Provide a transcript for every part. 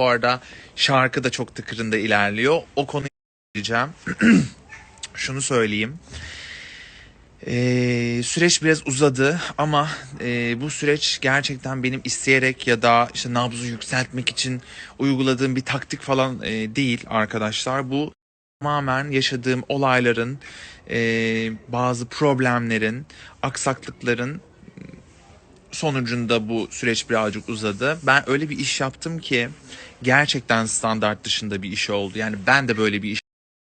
Bu arada şarkı da çok tıkırında ilerliyor. O konuyu söyleyeceğim. Şunu söyleyeyim. Ee, süreç biraz uzadı ama e, bu süreç gerçekten benim isteyerek ya da işte nabzı yükseltmek için uyguladığım bir taktik falan e, değil arkadaşlar. Bu tamamen yaşadığım olayların, e, bazı problemlerin, aksaklıkların sonucunda bu süreç birazcık uzadı. Ben öyle bir iş yaptım ki gerçekten standart dışında bir iş oldu. Yani ben de böyle bir iş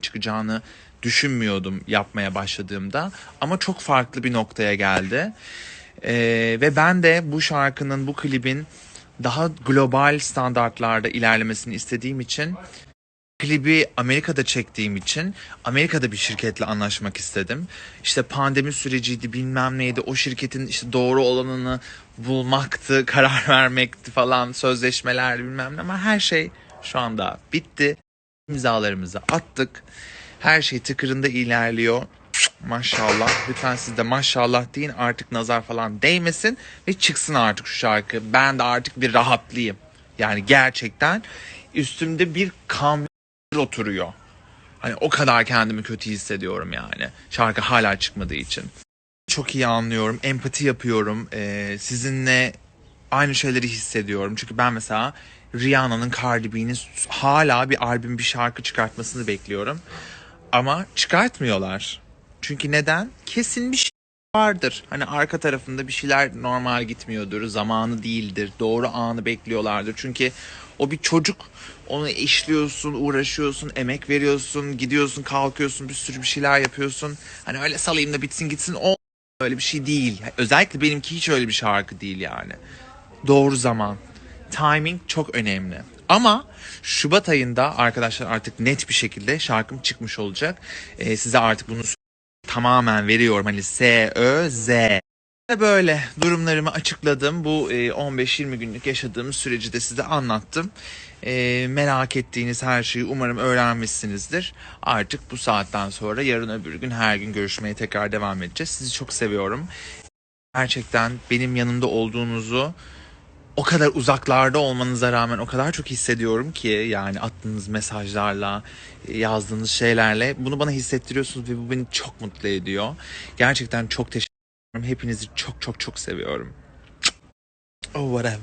çıkacağını düşünmüyordum yapmaya başladığımda ama çok farklı bir noktaya geldi. Ee, ve ben de bu şarkının, bu klibin daha global standartlarda ilerlemesini istediğim için klibi Amerika'da çektiğim için Amerika'da bir şirketle anlaşmak istedim. İşte pandemi süreciydi bilmem neydi o şirketin işte doğru olanını bulmaktı, karar vermekti falan sözleşmeler bilmem ne ama her şey şu anda bitti. İmzalarımızı attık. Her şey tıkırında ilerliyor. Maşallah. Lütfen siz de maşallah deyin artık nazar falan değmesin ve çıksın artık şu şarkı. Ben de artık bir rahatlayayım. Yani gerçekten üstümde bir kamyon oturuyor. Hani o kadar kendimi kötü hissediyorum yani. Şarkı hala çıkmadığı için. Çok iyi anlıyorum. Empati yapıyorum. Ee, sizinle aynı şeyleri hissediyorum. Çünkü ben mesela Rihanna'nın Cardi B'nin hala bir albüm bir şarkı çıkartmasını bekliyorum. Ama çıkartmıyorlar. Çünkü neden? Kesin bir vardır. Hani arka tarafında bir şeyler normal gitmiyordur. Zamanı değildir. Doğru anı bekliyorlardır. Çünkü o bir çocuk. Onu işliyorsun, uğraşıyorsun, emek veriyorsun, gidiyorsun, kalkıyorsun, bir sürü bir şeyler yapıyorsun. Hani öyle salayım da bitsin gitsin o öyle bir şey değil. Özellikle benimki hiç öyle bir şarkı değil yani. Doğru zaman. Timing çok önemli. Ama Şubat ayında arkadaşlar artık net bir şekilde şarkım çıkmış olacak. Ee, size artık bunu tamamen veriyorum. Hani S, Ö, Z. Böyle durumlarımı açıkladım. Bu e, 15-20 günlük yaşadığım süreci de size anlattım. E, merak ettiğiniz her şeyi umarım öğrenmişsinizdir. Artık bu saatten sonra yarın öbür gün her gün görüşmeye tekrar devam edeceğiz. Sizi çok seviyorum. Gerçekten benim yanımda olduğunuzu o kadar uzaklarda olmanıza rağmen o kadar çok hissediyorum ki yani attığınız mesajlarla, yazdığınız şeylerle bunu bana hissettiriyorsunuz ve bu beni çok mutlu ediyor. Gerçekten çok teşekkür ederim. Hepinizi çok çok çok seviyorum. Oh whatever.